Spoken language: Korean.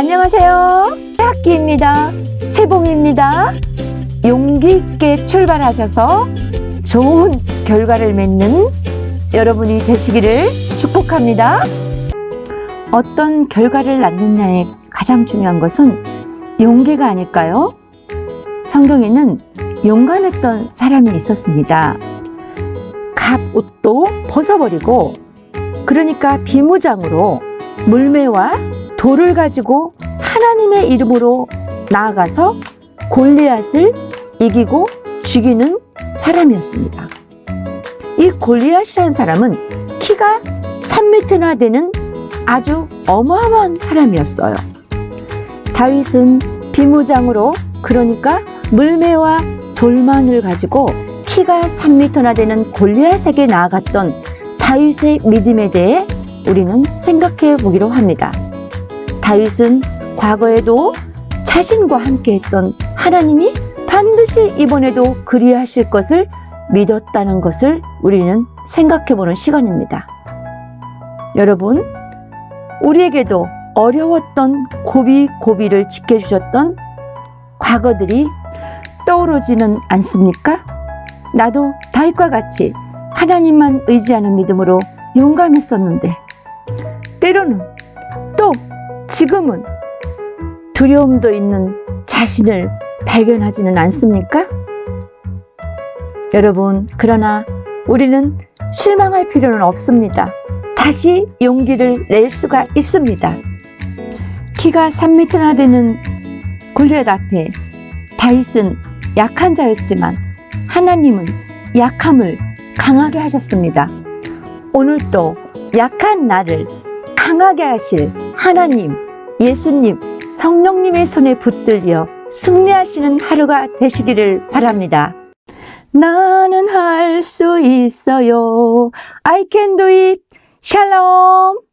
안녕하세요. 학기입니다. 세봉입니다. 용기 있게 출발하셔서 좋은 결과를 맺는 여러분이 되시기를 축복합니다. 어떤 결과를 낳느냐에 가장 중요한 것은 용기가 아닐까요? 성경에는 용감했던 사람이 있었습니다. 갑 옷도 벗어버리고 그러니까 비무장으로 물매와 돌을 가지고 하나님의 이름으로 나아가서 골리앗을 이기고 죽이는 사람이었습니다. 이 골리앗이라는 사람은 키가 3m나 되는 아주 어마어마한 사람이었어요. 다윗은 비무장으로 그러니까 물매와 돌만을 가지고 키가 3m나 되는 골리앗에게 나아갔던 다윗의 믿음에 대해 우리는 생각해 보기로 합니다. 다윗은 과거에도 자신과 함께 했던 하나님이 반드시 이번에도 그리하실 것을 믿었다는 것을 우리는 생각해 보는 시간입니다. 여러분, 우리에게도 어려웠던 고비 고비를 지켜주셨던 과거들이 떠오르지는 않습니까? 나도 다윗과 같이 하나님만 의지하는 믿음으로 용감했었는데 때로는 또 지금은 두려움도 있는 자신을 발견하지는 않습니까? 여러분, 그러나 우리는 실망할 필요는 없습니다. 다시 용기를 낼 수가 있습니다. 키가 3m나 되는 골리앗 앞에 다윗은 약한 자였지만 하나님은 약함을 강하게 하셨습니다. 오늘도 약한 나를 강하게 하실 하나님, 예수님, 성령님의 손에 붙들려 승리하시는 하루가 되시기를 바랍니다. 나는 할 수 있어요. I can do it. 샬롬.